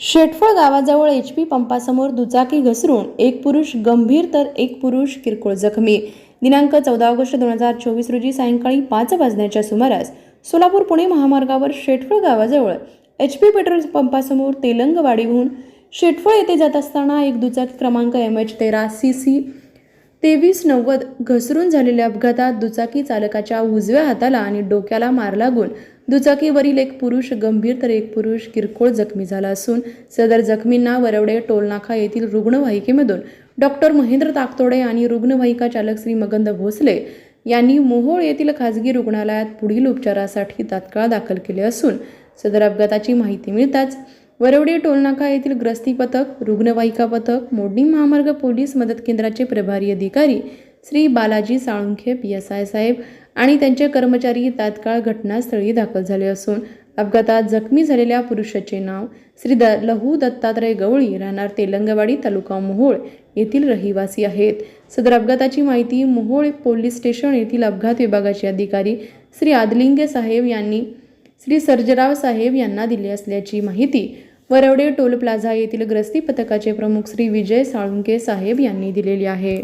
शेटफळ गावाजवळ H P पंपासमोर दुचाकी घसरून एक पुरुष गंभीर तर एक पुरुष किरकोळ जखमी. दिनांक चौदा ऑगस्ट दोन हजार चोवीस रोजी सायंकाळी पाच वाजण्याच्या सुमारास सोलापूर पुणे महामार्गावर शेटफळ गावाजवळ एच पी पेट्रोल पंपासमोर तेलंगवाडीहून शेटफळ येथे जात असताना एक दुचाकी क्रमांक एम एच तेरा सी सी तेवीस नव्वद घसरून झालेल्या अपघातात दुचाकी चालकाच्या उजव्या हाताला आणि डोक्याला मार लागून दुचाकीवरील एक पुरुष गंभीर तर एक पुरुष किरकोळ जखमी झाला असून सदर जखमींना वरवडे टोलनाका येथील रुग्णवाहिकेमधून डॉक्टर महेंद्र ताकतोडे आणि रुग्णवाहिका चालक श्री मगंद भोसले यांनी मोहोळ येथील खाजगी रुग्णालयात पुढील उपचारासाठी तात्काळ दाखल केले असून सदर अपघाताची माहिती मिळताच वरवडे टोलनाका येथील ग्रस्ती पथक रुग्णवाहिका पथक मोडणी महामार्ग पोलीस मदत केंद्राचे प्रभारी अधिकारी Shri Balaji Salunkhe P S I साहेब आणि त्यांचे कर्मचारी तात्काळ घटनास्थळी दाखल झाले असून अपघातात जखमी झालेल्या पुरुषाचे नाव श्री द लहू दत्तात्रय गवळी राहणार तेलंगवाडी तालुका मोहोळ येथील रहिवासी आहेत. सदर अपघाताची माहिती मोहोळ पोलीस स्टेशन येथील अपघात विभागाचे अधिकारी श्री आदलिंगे साहेब यांनी श्री सर्जराव साहेब यांना दिली असल्याची माहिती वरवडे टोल प्लाझा येथील ग्रस्ती पथकाचे प्रमुख श्री विजय साळुंके साहेब यांनी दिलेली आहे.